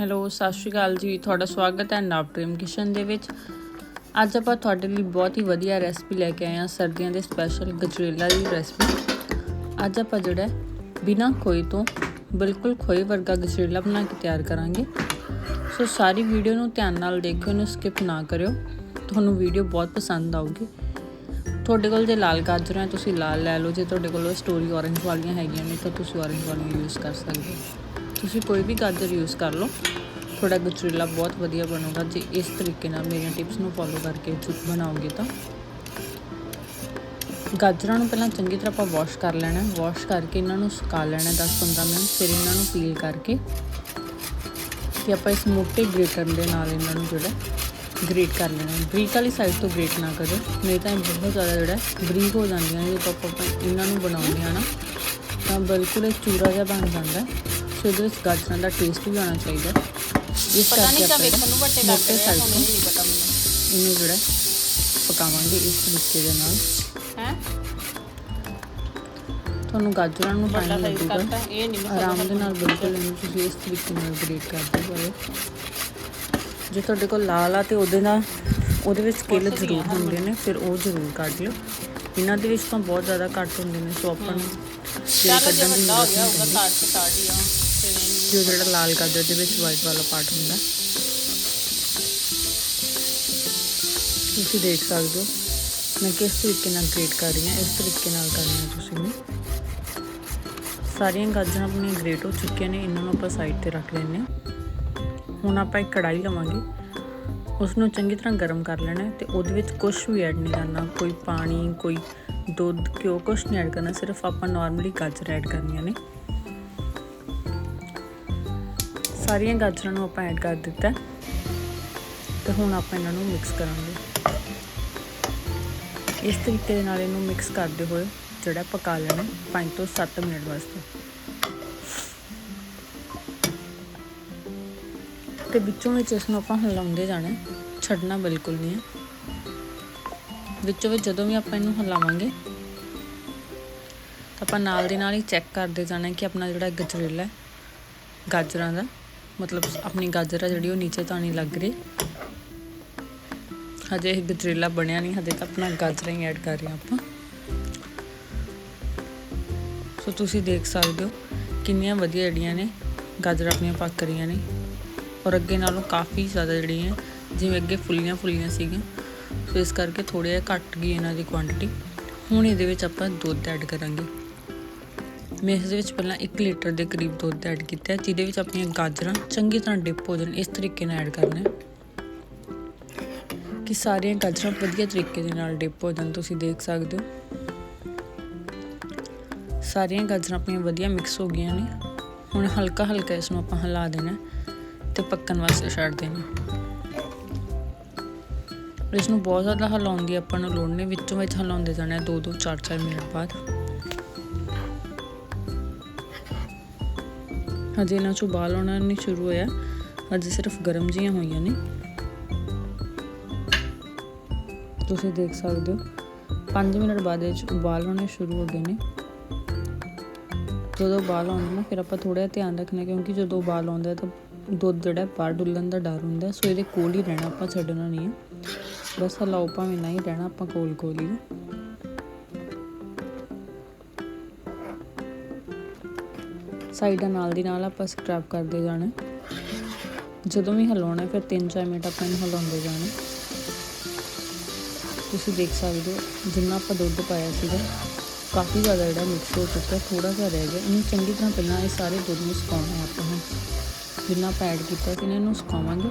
Hello ਸਤਿ ਸ਼੍ਰੀ ਅਕਾਲ ਜੀ। ਤੁਹਾਡਾ ਸਵਾਗਤ ਹੈ ਨਵ ਡ੍ਰੀਮ ਕਿਸ਼ਨ ਦੇ ਵਿੱਚ। ਅੱਜ ਆਪਾਂ ਤੁਹਾਡੇ ਲਈ ਬਹੁਤ ਹੀ ਵਧੀਆ ਰੈਸਪੀ ਲੈ ਕੇ ਆਏ ਹਾਂ ਸਰਦੀਆਂ ਦੇ ਸਪੈਸ਼ਲ ਗਜਰੇਲਾ ਦੀ ਰੈਸਪੀ ਅੱਜ ਆਪਾਂ ਜਿਹੜਾ ਹੈ, ਬਿਨਾਂ ਖੋਏ ਤੋਂ ਬਿਲਕੁਲ ਖੋਏ ਵਰਗਾ ਗਜਰੇਲਾ ਬਣਾ ਕੇ ਤਿਆਰ ਕਰਾਂਗੇ। ਸੋ ਸਾਰੀ ਵੀਡੀਓ ਨੂੰ ਧਿਆਨ ਨਾਲ ਦੇਖਿਓ ਇਹਨੂੰ ਸਕਿਪ ਨਾ ਕਰਿਓ। ਤੁਹਾਨੂੰ ਵੀਡੀਓ ਬਹੁਤ ਪਸੰਦ ਆਊਗੀ। ਤੁਹਾਡੇ ਕੋਲ ਜੇ ਲਾਲ ਗਾਜਰਾਂ ਤੁਸੀਂ ਲਾਲ ਲੈ ਲਓ। ਜੇ ਤੁਹਾਡੇ ਕੋਲ ਸਟੋਰੀ orange ਵਾਲੀਆਂ ਹੈਗੀਆਂ ਨੇ ਤਾਂ ਤੁਸੀਂ orange ਵਾਲੀਆਂ ਯੂਜ਼ ਕਰ ਸਕਦੇ ਹੋ। ਤੁਸੀਂ ਕੋਈ ਵੀ ਗਾਜਰ ਯੂਜ਼ ਕਰ ਲਓ, ਤੁਹਾਡਾ ਗਜਰੇਲਾ ਬਹੁਤ ਵਧੀਆ ਬਣੂਗਾ। ਜੇ ਇਸ ਤਰੀਕੇ ਨਾਲ ਮੇਰੀਆਂ ਟਿਪਸ ਨੂੰ ਫੋਲੋ ਕਰਕੇ ਬਣਾਓਗੇ ਤਾਂ। ਗਾਜਰਾਂ ਨੂੰ ਪਹਿਲਾਂ ਚੰਗੀ ਤਰ੍ਹਾਂ ਆਪਾਂ ਵਾਸ਼ ਕਰ ਲੈਣਾ ਵਾਸ਼ ਕਰਕੇ ਇਹਨਾਂ ਨੂੰ ਸੁਕਾ ਲੈਣਾ 10-15 ਮਿੰਟ, ਫਿਰ ਇਹਨਾਂ ਨੂੰ ਪੀਲ ਕਰਕੇ। ਤੇ ਆਪਾਂ ਇਸ ਮੋਟੇ ਗ੍ਰੇਟਰ ਦੇ ਨਾਲ ਇਹਨਾਂ ਨੂੰ ਜਿਹੜਾ ਗ੍ਰੇਟ ਕਰ ਲੈਣਾ ਬਰੀਕ ਵਾਲੀ ਸਾਈਡ ਤੋਂ ਗ੍ਰੇਟ ਨਾ ਕਰੋ। ਨਹੀਂ ਤਾਂ ਇਹ ਬਹੁਤ ਜ਼ਿਆਦਾ ਜਿਹੜਾ ਬਰੀਕ ਹੋ ਜਾਂਦੀਆਂ ਨੇ। ਜਦੋਂ ਆਪਾਂ ਇਹਨਾਂ ਨੂੰ ਬਣਾਉਂਦੇ ਆ ਨਾ, ਤਾਂ ਬਿਲਕੁਲ ਇਹ ਚੂਰਾ ਜਿਹਾ ਬਣ ਜਾਂਦਾ ਸੋ ਇਹਦੇ ਵਿੱਚ ਗਾਜਰਾਂ ਦਾ ਟੇਸਟ ਵੀ ਆਉਣਾ ਚਾਹੀਦਾ। ਇਸ ਪਤਾ ਕਰਕੇ ਨਹੀਂ ਤਾਂ ਆਪਾਂ ਵੇਖਣ ਨੂੰ ਲੱਗ ਮੋਟੇ ਰਹੇ ਆ ਤੋਂ ਇਹ ਨਹੀਂ ਪਤਾ ਮੈਨੂੰ। ਇਹਨੂੰ ਜਿਹੜਾ ਪਕਾਵਾਂਗੇ ਇਸ ਤਰੀਕੇ ਦੇ ਨਾਲ। ਹੈ? ਤੁਹਾਨੂੰ ਗਾਜਰਾਂ ਨੂੰ ਵੱਡਾ ਟਾਈਮ ਸਾਈਜ਼ ਲੱਗੂਗਾ। ਕਰਤਾ ਇਹ ਨਹੀਂ ਮੈਨੂੰ ਆਰਾਮ ਦੇ ਨਾਲ ਬਿਲਕੁਲ ਇਹਨੂੰ ਤੁਸੀਂ ਇਸ ਤਰੀਕੇ ਨਾਲ ਗ੍ਰੇਟ ਕਰਦੇ ਜਾਓ ਜੇ ਤੁਹਾਡੇ ਕੋਲ ਲਾਲ ਆ ਤੇ ਉਹਦੇ ਨਾਲ ਉਹਦੇ ਵਿੱਚ ਕਿਲ ਜ਼ਰੂਰ ਹੁੰਦੇ ਨੇ ਫਿਰ ਉਹ ਜ਼ਰੂਰ ਕੱਢ ਲਿਓ। ਇਹਨਾਂ ਦੇ ਵਿੱਚ ਤਾਂ ਬਹੁਤ ਜ਼ਿਆਦਾ ਘੱਟ ਹੁੰਦੇ ਨੇ ਸੋ ਆਪਾਂ ਨੂੰ ਚੱਲ ਜੇ ਕੱਢਣ ਦੀ ਵੱਡਾ ਹੋ ਜ਼ਰੂਰਤ ਗਿਆ ਨਹੀਂ ਉਹਦਾ ਕਾਟ ਕੇ ਕਾਟ ਹੀ ਆ ਜੋ ਜਿਹੜਾ ਲਾਲ ਗਾਜਰ ਦੇ ਵਿੱਚ ਵਾਈਟ ਵਾਲਾ ਪਾਰਟ ਹੁੰਦਾ। ਤੁਸੀਂ ਦੇਖ ਸਕਦੇ ਹੋ ਮੈਂ ਕਿਸ ਤਰੀਕੇ ਨਾਲ ਗ੍ਰੇਟ ਕਰ ਰਹੀ ਹਾਂ, ਇਸ ਤਰੀਕੇ ਨਾਲ ਕਰਨਾ ਹੈ ਤੁਸੀਂ ਵੀ। ਸਾਰੀਆਂ ਗਾਜਰਾਂ ਆਪਣੀਆਂ ਗ੍ਰੇਟ ਹੋ ਚੁੱਕੀਆਂ ਨੇ, ਇਹਨਾਂ ਨੂੰ ਆਪਾਂ ਸਾਈਡ ਤੇ ਰੱਖ ਲੈਂਦੇ ਹਾਂ। ਹੁਣ ਆਪਾਂ ਇੱਕ ਕੜਾਈ ਲਵਾਂਗੇ। ਉਸ ਨੂੰ ਚੰਗੀ ਤਰ੍ਹਾਂ ਗਰਮ ਕਰ ਲੈਣਾ ਹੈ ਤੇ ਉਹਦੇ ਵਿੱਚ ਕੁਝ ਵੀ ਐਡ ਨਹੀਂ ਕਰਨਾ। ਕੋਈ ਪਾਣੀ, ਕੋਈ ਦੁੱਧ, ਘਿਓ ਕੁਝ ਨਹੀਂ ਐਡ ਕਰਨਾ। ਸਿਰਫ ਆਪਾਂ ਨਾਰਮਲੀ ਗਾਜਰ ਐਡ ਕਰਨੀਆਂ ਨੇ। ਸਾਰੀਆਂ ਗਾਜਰਾਂ ਨੂੰ ਆਪਾਂ ਐਡ ਕਰ ਦਿੱਤਾ। ਹੈ। ਤੇ ਹੁਣ ਆਪਾਂ ਇਹਨਾਂ ਨੂੰ ਮਿਕਸ ਕਰਾਂਗੇ। ਇਸ ਤਰੀਕੇ ਦੇ ਨਾਲ ਇਹਨੂੰ ਮਿਕਸ ਕਰਦੇ ਹੋਏ ਜਿਹੜਾ ਪਕਾ ਲੈਣਾ 5 ਤੋਂ 7 ਮਿੰਟ ਵਾਸਤੇ। ਤੇ ਵਿੱਚੋਂ ਵਿੱਚ ਇਸ ਨੂੰ ਆਪਾਂ ਹਿਲਾਉਂਦੇ ਜਾਣਾ ਛੱਡਣਾ ਬਿਲਕੁਲ ਨਹੀਂ ਹੈ। ਵਿੱਚੋਂ ਵਿੱਚ ਜਦੋਂ ਵੀ ਆਪਾਂ ਇਹਨੂੰ ਹਿਲਾਵਾਂਗੇ ਤਾਂ ਆਪਾਂ ਨਾਲ ਦੇ ਨਾਲ ਹੀ ਚੈੱਕ ਕਰਦੇ ਜਾਣਾ ਕਿ ਆਪਣਾ ਜਿਹੜਾ ਗਜਰੇਲਾ ਹੈ, ਗਾਜਰਾਂ ਦਾ ਮਤਲਬ ਆਪਣੀ ਗਾਜਰ ਆ ਜਿਹੜੀ ਉਹ ਨੀਚੇ ਤਾਂ ਨਹੀਂ ਲੱਗ ਰਹੀ। ਹਜੇ ਇਹ ਗਜਰੇਲਾ ਬਣਿਆ ਨਹੀਂ, ਹਜੇ ਤਾਂ ਆਪਣਾ ਗਾਜਰਾਂ ਹੀ ਐਡ ਕਰ ਰਹੇ ਹਾਂ ਆਪਾਂ। ਸੋ ਤੁਸੀਂ ਦੇਖ ਸਕਦੇ ਹੋ ਕਿੰਨੀਆਂ ਵਧੀਆ ਜਿਹੜੀਆਂ ਨੇ ਗਾਜਰਾਂ ਆਪਣੀਆਂ ਪੱਕ ਰਹੀਆਂ ਨੇ। ਔਰ ਅੱਗੇ ਨਾਲੋਂ ਕਾਫੀ ਜ਼ਿਆਦਾ ਜਿਹੜੀਆਂ ਜਿਵੇਂ ਅੱਗੇ ਫੁੱਲੀਆਂ ਫੁੱਲੀਆਂ ਸੀਗੀਆਂ। ਸੋ ਇਸ ਕਰਕੇ ਥੋੜ੍ਹਾ ਜਿਹਾ ਘੱਟ ਗਈ ਇਹਨਾਂ ਦੀ ਕੁਆਂਟੀਟੀ ਹੁਣ ਇਹਦੇ ਵਿੱਚ ਆਪਾਂ ਦੁੱਧ ਐਡ ਕਰਾਂਗੇ। ਮੈਂ ਇਸ ਦੇ ਵਿੱਚ ਪਹਿਲਾਂ 1 ਲੀਟਰ ਦੇ ਕਰੀਬ ਦੁੱਧ ਐਡ ਕੀਤਾ ਹੈ, ਜਿਹਦੇ ਵਿੱਚ ਆਪਣੀਆਂ ਗਾਜਰਾਂ ਚੰਗੀ ਤਰ੍ਹਾਂ ਡਿਪ ਹੋ ਜਾਣ, ਇਸ ਤਰੀਕੇ ਨਾਲ ਐਡ ਕਰਨਾ ਹੈ ਕਿ ਸਾਰੀਆਂ ਗਾਜਰਾਂ ਵਧੀਆ ਤਰੀਕੇ ਦੇ ਨਾਲ ਡਿਪ ਹੋ ਜਾਣ, ਤੁਸੀਂ ਦੇਖ ਸਕਦੇ ਹੋ। ਸਾਰੀਆਂ ਗਾਜਰਾਂ ਆਪਣੀਆਂ ਵਧੀਆ ਮਿਕਸ ਹੋ ਗਈਆਂ ਨੇ। ਹੁਣ ਹਲਕਾ ਹਲਕਾ ਇਸ ਨੂੰ ਆਪਾਂ ਹਿਲਾ ਦੇਣਾ ਹੈ ਤੇ ਪੱਕਣ ਵਾਸਤੇ ਛੱਡ ਦੇਣਾ ਇਸ ਨੂੰ ਬਹੁਤ ਜ਼ਿਆਦਾ ਹਿਲਾਉਣ ਦੀ ਆਪਾਂ ਨੂੰ ਲੋੜ ਨਹੀਂ, ਵਿੱਚੋਂ ਵਿੱਚ ਹਿਲਾਉਂਦੇ ਜਾਣਾ 2-2 4-4 ਮਿੰਟ ਬਾਅਦ। ਹਜੇ ਇਹਨਾਂ ਚੋਂ ਬਾਲ ਆਉਣਾ ਨਹੀਂ ਸ਼ੁਰੂ ਹੋਇਆ। ਹਜੇ ਸਿਰਫ ਗਰਮ ਜੀਆਂ ਹੋਈਆਂ ਨੇ। ਤੁਸੀਂ ਦੇਖ ਸਕਦੇ ਹੋ 5 ਮਿੰਟ ਬਾਅਦ ਇਹ 'ਚ ਉਬਾਲ ਆਉਣੇ ਸ਼ੁਰੂ ਹੋ ਗਏ ਨੇ। ਜਦੋਂ ਉਬਾਲ ਆਉਂਦੇ ਨਾ, ਫਿਰ ਆਪਾਂ ਥੋੜਾ ਜਿਹਾ ਧਿਆਨ ਰੱਖਣਾ, ਕਿਉਂਕਿ ਜਦੋਂ ਉਬਾਲ ਆਉਂਦਾ ਤਾਂ ਦੁੱਧ ਜਿਹੜਾ ਬਾਹਰ ਡੁੱਲਣ ਦਾ ਡਰ ਹੁੰਦਾ ਸੋ ਇਹਦੇ ਕੋਲ ਹੀ ਰਹਿਣਾ ਆਪਾਂ ਛੱਡਣਾ ਨਹੀਂ ਹੈ। ਬਸ ਹਲਾਓ ਭਾਵੇਂ ਨਹੀਂ ਰਹਿਣਾ, ਆਪਾਂ ਕੋਲ ਕੋਲ ਹੀ। ਸਾਈਡਾਂ ਨਾਲ ਦੀ ਨਾਲ ਆਪਾਂ ਸਕ੍ਰਬ ਕਰਦੇ ਜਾਣਾ। ਜਦੋਂ ਵੀ ਹਿਲਾਉਣਾ, ਫਿਰ 3-4 ਮਿੰਟ ਆਪਾਂ ਇਹਨੂੰ ਹਿਲਾਉਂਦੇ ਜਾਣਾ। ਤੁਸੀਂ ਦੇਖ ਸਕਦੇ ਹੋ, ਜਿੰਨਾ ਆਪਾਂ ਦੁੱਧ ਪਾਇਆ ਸੀਗਾ, ਕਾਫੀ ਜ਼ਿਆਦਾ ਜਿਹੜਾ ਮਿਕਸ ਹੋ ਚੁੱਕਾ ਥੋੜਾ ਜਿਹਾ ਰਹਿ ਗਿਆ। ਇਹਨੂੰ ਚੰਗੀ ਤਰ੍ਹਾਂ ਪਹਿਲਾਂ ਇਹ ਸਾਰੇ ਦੁੱਧ ਨੂੰ ਸੁਕਾਉਣਾ ਆਪਾਂ ਹੁਣ। ਜਿੰਨਾ ਆਪਾਂ ਐਡ ਕੀਤਾ ਸੀ ਨਾ, ਇਹਨੂੰ ਸੁਕਾਵਾਂਗੇ।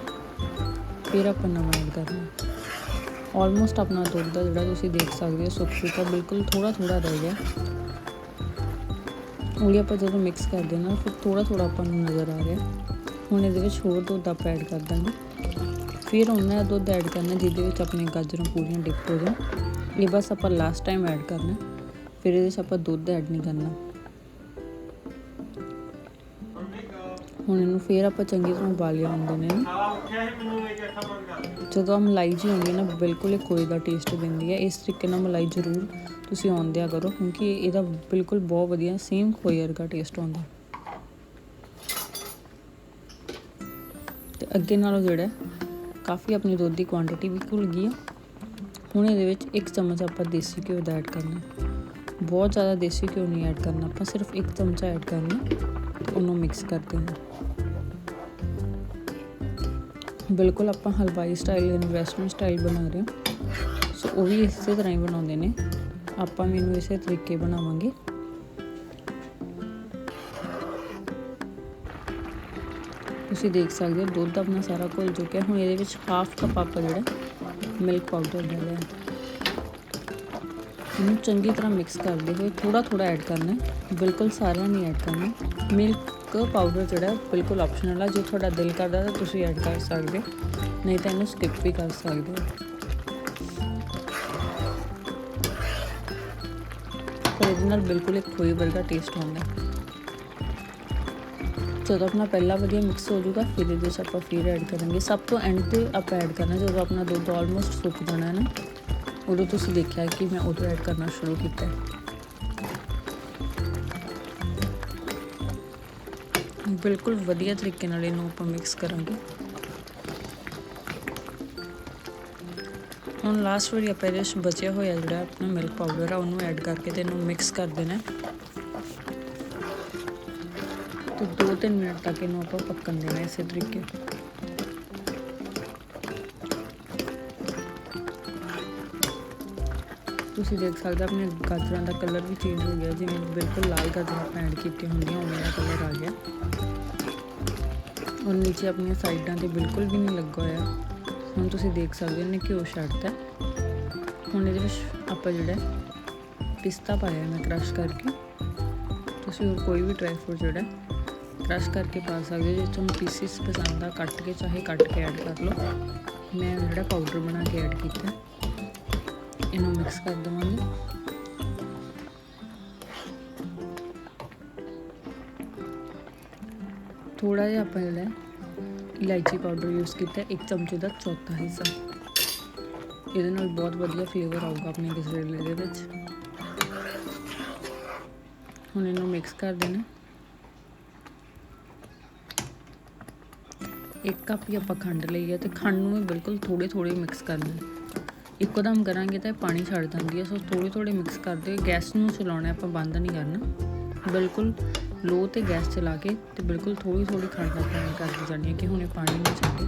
ਫਿਰ ਆਪਾਂ ਨਵਾਂ ਐਡ ਕਰਨਾ। ਆਲਮੋਸਟ ਆਪਣਾ ਦੁੱਧ ਦਾ ਜਿਹੜਾ ਤੁਸੀਂ ਦੇਖ ਸਕਦੇ ਹੋ, ਸੁੱਕ ਚੁੱਕਾ, ਬਿਲਕੁਲ ਥੋੜਾ ਥੋੜਾ ਰਹਿ ਗਿਆ। ਉਹਲੀ ਆਪਾਂ ਜਦੋਂ ਮਿਕਸ ਕਰਦੇ ਨਾ, ਫਿਰ ਥੋੜਾ ਥੋੜਾ ਆਪਾਂ ਨੂੰ ਨਜ਼ਰ ਆ ਰਿਹਾ। ਹੁਣ ਇਹਦੇ ਵਿੱਚ ਹੋਰ ਦੁੱਧ ਆਪਾਂ ਐਡ ਕਰ ਦਾਂਗੇ। ਫਿਰ ਉਹਨਾਂ ਦਾ ਦੁੱਧ ਐਡ ਕਰਨਾ, ਜਿਹਦੇ ਵਿੱਚ ਆਪਣੀਆਂ ਗਾਜਰਾਂ ਪੂਰੀਆਂ ਡਿਪ ਹੋ ਜਾਣ। ਇਹ ਬਸ ਆਪਾਂ ਲਾਸਟ ਟਾਈਮ ਐਡ ਕਰਨਾ। ਫਿਰ ਇਹਦੇ ਵਿੱਚ ਆਪਾਂ ਦੁੱਧ ਐਡ ਨਹੀਂ ਕਰਨਾ। ਹੁਣ ਇਹਨੂੰ ਫਿਰ ਆਪਾਂ ਚੰਗੀ ਤਰ੍ਹਾਂ ਉਬਾਲਿਆ ਹੁੰਦੇ ਨੇ। ਜਦੋਂ ਮਲਾਈ ਜੀ ਹੁੰਦੀ ਹੈ ਨਾ, ਬਿਲਕੁਲ ਇਹ ਖੋਏ ਦਾ ਟੇਸਟ ਦਿੰਦੀ ਹੈ। ਇਸ ਤਰੀਕੇ ਨਾਲ ਮਲਾਈ ਜ਼ਰੂਰ ਤੁਸੀਂ ਆਉਂਦਿਆ ਕਰੋ, ਕਿਉਂਕਿ ਇਹਦਾ ਬਿਲਕੁਲ ਬਹੁਤ ਵਧੀਆ ਸੇਮ ਖੋਏ ਵਰਗਾ ਟੇਸਟ ਆਉਂਦਾ। ਤੇ ਅੱਗੇ ਨਾਲੋਂ ਜਿਹੜਾ ਕਾਫੀ ਆਪਣੀ ਦੁੱਧ ਦੀ ਕੁਆਂਟੀਟੀ ਵੀ ਘੁਲ ਗਈ ਹੈ। ਹੁਣ ਇਹਦੇ ਵਿੱਚ ਇੱਕ ਚਮਚ ਆਪਾਂ ਦੇਸੀ ਘਿਓ ਦਾ ਐਡ ਕਰਨਾ ਬਹੁਤ ਜ਼ਿਆਦਾ ਦੇਸੀ ਘਿਓ ਨਹੀਂ ਐਡ ਕਰਨਾ, ਆਪਾਂ ਸਿਰਫ ਇੱਕ ਚਮਚਾ ਐਡ ਕਰਨਾ ਉਹਨੂੰ ਮਿਕਸ ਕਰਦੇ ਹਾਂ। ਬਿਲਕੁਲ ਆਪਾਂ ਹਲਵਾਈ ਸਟਾਈਲ ਜਾਂ ਸਟਾਈਲ ਬਣਾ ਰਹੇ ਹਾਂ। ਸੋ ਉਹ ਵੀ ਇਸੇ ਤਰ੍ਹਾਂ ਹੀ ਬਣਾਉਂਦੇ ਨੇ। ਆਪਾਂ ਵੀ ਇਹਨੂੰ ਇਸੇ ਤਰੀਕੇ ਬਣਾਵਾਂਗੇ। ਤੁਸੀਂ ਦੇਖ ਸਕਦੇ ਹੋ, ਦੁੱਧ ਆਪਣਾ ਸਾਰਾ ਘੁਲ ਚੁੱਕਿਆ। ਹੁਣ ਇਹਦੇ ਵਿੱਚ ਹਾਫ ਕੱਪ ਆਪਾਂ ਜਿਹੜਾ ਮਿਲਕ ਪਾਊਡਰ ਡਾਲਿਆ ਇਹਨੂੰ ਚੰਗੀ ਤਰ੍ਹਾਂ ਮਿਕਸ ਕਰਦੇ ਹੋਏ ਥੋੜਾ ਥੋੜਾ ਐਡ ਕਰਨਾ ਬਿਲਕੁਲ ਸਾਰਾ ਨਹੀਂ ਐਡ ਕਰਨਾ ਮਿਲਕ ਪਾਊਡਰ ਜਿਹੜਾ ਬਿਲਕੁਲ ਆਪਸ਼ਨਲ ਆ ਜੇ ਤੁਹਾਡਾ ਦਿਲ ਕਰਦਾ ਤਾਂ ਤੁਸੀਂ ਐਡ ਕਰ ਸਕਦੇ ਹੋ। ਨਹੀਂ ਤਾਂ ਇਹਨੂੰ ਸਕਿਪ ਵੀ ਕਰ ਸਕਦੇ ਹੋ। ਪਰ ਇਹਦੇ ਨਾਲ ਬਿਲਕੁਲ ਇੱਕ ਖੋਏ ਵਰਗਾ ਟੇਸਟ ਆਉਂਦਾ ਜਦੋਂ ਆਪਣਾ ਪਹਿਲਾ ਵਧੀਆ ਮਿਕਸ ਹੋ ਜਾਊਗਾ, ਫਿਰ ਇਹਦੇ ਵਿੱਚ ਆਪਾਂ ਫਿਰ ਐਡ ਕਰਾਂਗੇ। ਸਭ ਤੋਂ ਐਂਡ ਤੇ ਆਪਾਂ ਐਡ ਕਰਨਾ ਜਦੋਂ ਆਪਣਾ ਦੁੱਧ ਆਲਮੋਸਟ ਸੁੱਕ ਜਾਣਾ ਹੈ ਨਾ ਉਦੋਂ ਤੁਸੀਂ ਦੇਖਿਆ ਕਿ ਮੈਂ ਉਦੋਂ ਐਡ ਕਰਨਾ ਸ਼ੁਰੂ ਕੀਤਾ ਬਿਲਕੁਲ ਵਧੀਆ ਤਰੀਕੇ ਨਾਲ ਇਹਨੂੰ ਆਪਾਂ ਮਿਕਸ ਕਰਾਂਗੇ। ਹੁਣ ਲਾਸਟ ਵਾਰੀ ਆਪਾਂ ਇਹਦੇ ਵਿੱਚ ਬਚਿਆ ਹੋਇਆ ਜਿਹੜਾ ਆਪਣਾ ਮਿਲਕ ਪਾਊਡਰ ਆ, ਉਹਨੂੰ ਐਡ ਕਰਕੇ ਤੇ ਇਹਨੂੰ ਮਿਕਸ ਕਰ ਦੇਣਾ ਹੈ। ਤੇ 2-3 ਮਿੰਟ ਤੱਕ ਇਹਨੂੰ ਆਪਾਂ ਪੱਕਣ ਦੇਣਾ ਇਸੇ ਤਰੀਕੇ ਤੁਸੀਂ ਦੇਖ ਸਕਦੇ ਹੋ, ਆਪਣੇ ਗਾਜਰਾਂ ਦਾ ਕਲਰ ਵੀ ਚੇਂਜ ਹੋ ਗਿਆ, ਜਿਵੇਂ ਬਿਲਕੁਲ ਲਾਲ ਗਾਜਰਾਂ ਆਪਾਂ ਐਡ ਕੀਤੀਆਂ ਹੁੰਦੀਆਂ, ਉਵੇਂ ਦਾ ਕਲਰ ਆ ਗਿਆ। ਔਰ ਨੀਚੇ ਆਪਣੀਆਂ ਸਾਈਡਾਂ ਤੇ ਬਿਲਕੁਲ ਵੀ ਨਹੀਂ ਲੱਗਾ ਹੋਇਆ। ਹੁਣ ਤੁਸੀਂ ਦੇਖ ਸਕਦੇ ਹੋ ਨੇ ਘਿਓ ਛੱਡਤਾ। ਹੁਣ ਇਹਦੇ ਵਿੱਚ ਆਪਾਂ ਜਿਹੜਾ ਪਿਸਤਾ ਪਾਇਆ ਮੈਂ ਕ੍ਰਸ਼ ਕਰਕੇ। ਤੁਸੀਂ ਹੋਰ ਕੋਈ ਵੀ ਡਰਾਈ ਫਰੂਟ ਜਿਹੜਾ ਕ੍ਰਸ਼ ਕਰਕੇ ਪਾ ਸਕਦੇ ਹੋ। ਜੇ ਤੁਹਾਨੂੰ ਪੀਸਿਸ ਪਸੰਦ ਆ, ਕੱਟ ਕੇ, ਚਾਹੇ ਕੱਟ ਕੇ ਐਡ ਕਰ ਲਓ। ਮੈਂ ਜਿਹੜਾ ਪਾਊਡਰ ਬਣਾ ਕੇ ਐਡ ਕੀਤਾ। ਮਿਕਸ ਕਰ ਦਵਾਂਗੇ ਥੋੜਾ ਜਿਹਾ ਆਪਾਂ ਜਿਹੜਾ ਇਲਾਇਚੀ ਪਾਊਡਰ ਯੂਜ਼ ਕੀਤਾ, ਇੱਕ ਚਮਚੇ ਦਾ ਚੌਥਾ ਹਿੱਸਾ। ਇਹਦੇ ਨਾਲ ਬਹੁਤ ਵਧੀਆ ਫਲੇਵਰ ਆਊਗਾ ਆਪਣੇ ਗਜਰੇਲੇ ਦੇ ਵਿੱਚ। ਹੁਣ ਇਹਨੂੰ ਮਿਕਸ ਕਰ ਦੇਣਾ। ਇੱਕ ਕੱਪ ਹੀ ਆਪਾਂ ਖੰਡ ਲਈ ਹੈ ਤੇ ਖੰਡ ਨੂੰ ਵੀ ਬਿਲਕੁਲ ਥੋੜੇ ਥੋੜੇ ਮਿਕਸ ਕਰਨਾ ਹੈ ਕਰਾਂਗੇ ਤਾਂ ਇਹ ਪਾਣੀ ਛੱਡ ਦਿੰਦੀ ਹੈ। ਸੋ ਥੋੜੇ ਥੋੜੇ ਮਿਕਸ ਕਰਦੇ ਗੈਸ ਨੂੰ ਚਲਾਉਣਾ ਆਪਾਂ ਬੰਦ ਨਹੀਂ ਕਰਨਾ। ਬਿਲਕੁਲ ਲੋ ਤੇ ਗੈਸ ਚਲਾ ਕੇ ਤੇ ਬਿਲਕੁਲ ਥੋੜੀ ਥੋੜੀ ਖੰਡ ਦਾ ਪਾਣੀ ਕਰਦੀ ਜਾਣੀ ਹੈ ਕਿ ਹੁਣੇ ਪਾਣੀ ਨਾ ਛੱਡੇ।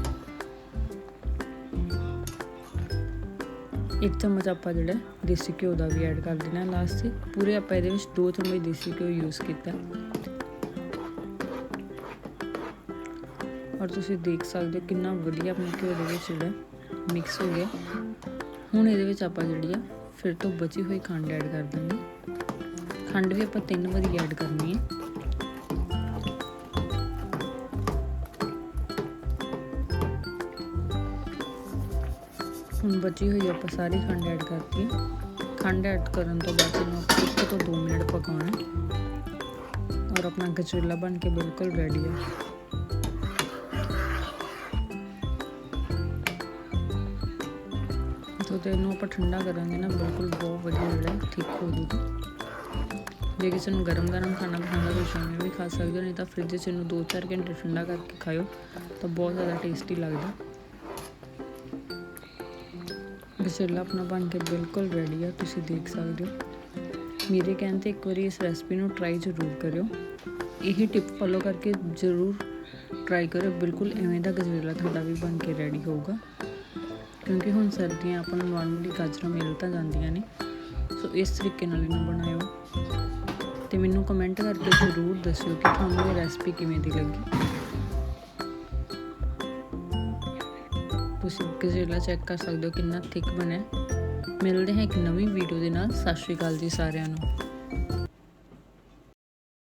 ਇੱਕ ਚਮਚ ਆਪਾਂ ਜਿਹੜਾ ਦੇਸੀ ਘਿਓ ਦਾ ਵੀ ਐਡ ਕਰ ਦੇਣਾ ਲਾਸਟ ਤੇ। ਪੂਰੇ ਆਪਾਂ ਇਹਦੇ ਵਿੱਚ 2 ਚਮਚ ਦੇਸੀ ਘਿਓ ਯੂਜ਼ ਕੀਤਾ। ਔਰ ਤੁਸੀਂ ਦੇਖ ਸਕਦੇ ਹੋ ਕਿੰਨਾ ਵਧੀਆ ਆਪਣੇ ਘਿਓ ਦੇ ਵਿੱਚ ਜਿਹੜਾ ਮਿਕਸ ਹੋ ਗਿਆ। ਹੁਣ ਇਹਦੇ ਵਿੱਚ ਆਪਾਂ ਜਿਹੜੀ ਆ, ਫਿਰ ਤੋਂ ਬਚੀ ਹੋਈ ਖੰਡ ਐਡ ਕਰ ਦਾਂਗੇ ਖੰਡ ਵੀ ਆਪਾਂ ਤਿੰਨ ਵਾਰੀ ਐਡ ਕਰਨੀ ਹੈ। ਹੁਣ ਬਚੀ ਹੋਈ ਆਪਾਂ ਸਾਰੀ ਖੰਡ ਐਡ ਕਰਤੀ ਖੰਡ ਐਡ ਕਰਨ ਤੋਂ ਬਾਅਦ ਇਹਨੂੰ ਇੱਕ ਤੋਂ 2 ਮਿੰਟ ਪਕਾਉਣਾ ਔਰ ਆਪਣਾ ਗਜਰੇਲਾ ਬਣ ਕੇ ਬਿਲਕੁਲ ਰੈਡੀ ਹੈ। ਜਦੋਂ ਇਹਨੂੰ ਆਪਾਂ ਠੰਡਾ ਕਰਾਂਗੇ ਨਾ, ਬਿਲਕੁਲ ਬਹੁਤ ਵਧੀਆ ਜਿਹੜਾ ਠੀਕ ਹੋ ਜੂਗਾ ਜੇ ਕਿਸੇ ਨੂੰ ਗਰਮ ਗਰਮ ਖਾਣਾ ਪਸੰਦ ਹੈ ਤਾਂ ਸ਼ਾਮੀ ਵੀ ਖਾ ਸਕਦੇ ਹੋ, ਨਹੀਂ ਤਾਂ ਫ੍ਰਿਜ 'ਚ ਇਹਨੂੰ 2-4 ਘੰਟੇ ਠੰਡਾ ਕਰਕੇ ਖਾਓ ਤਾਂ ਬਹੁਤ ਜ਼ਿਆਦਾ ਟੇਸਟੀ ਲੱਗਦਾ। ਗਜਰੇਲਾ ਆਪਣਾ ਬਣ ਕੇ ਬਿਲਕੁਲ ਰੈਡੀ ਆ, ਤੁਸੀਂ ਦੇਖ ਸਕਦੇ ਹੋ। ਮੇਰੇ ਕਹਿਣ ਤੇ ਇੱਕ ਵਾਰੀ ਇਸ ਰੈਸਪੀ ਨੂੰ ਟਰਾਈ ਜ਼ਰੂਰ ਕਰਿਓ। ਇਹ ਟਿਪ ਫੋਲੋ ਕਰਕੇ ਜ਼ਰੂਰ ਟਰਾਈ ਕਰਿਓ, ਬਿਲਕੁਲ ਐਵੇਂ ਦਾ ਗਜਰੇਲਾ ਤੁਹਾਡਾ ਵੀ ਬਣ ਕੇ ਰੈਡੀ ਹੋਊਗਾ। ਕਿਉਂਕਿ ਹੁਣ ਸਰਦੀਆਂ ਆਪਾਂ ਨੂੰ ਨਾਰਮਲੀ ਗਾਜਰਾਂ ਮਿਲ ਤਾਂ ਜਾਂਦੀਆਂ ਨੇ। ਸੋ ਇਸ ਤਰੀਕੇ ਨਾਲ ਇਹਨੂੰ ਬਣਾਇਓ। ਤੇ ਮੈਨੂੰ ਕਮੈਂਟ ਕਰਕੇ ਜ਼ਰੂਰ ਦੱਸਿਓ ਕਿ ਤੁਹਾਨੂੰ ਇਹ ਰੈਸਪੀ ਕਿਵੇਂ ਦੀ ਲੱਗੀ। ਤੁਸੀਂ ਗਜਰੇਲਾ ਚੈੱਕ ਕਰ ਸਕਦੇ ਹੋ ਕਿੰਨਾ ਥਿਕ ਬਣਿਆ। ਮਿਲਦੇ ਹਾਂ ਇੱਕ ਨਵੀਂ ਵੀਡੀਓ ਦੇ ਨਾਲ। ਸਤਿ ਸ਼੍ਰੀ ਅਕਾਲ ਜੀ ਸਾਰਿਆਂ ਨੂੰ।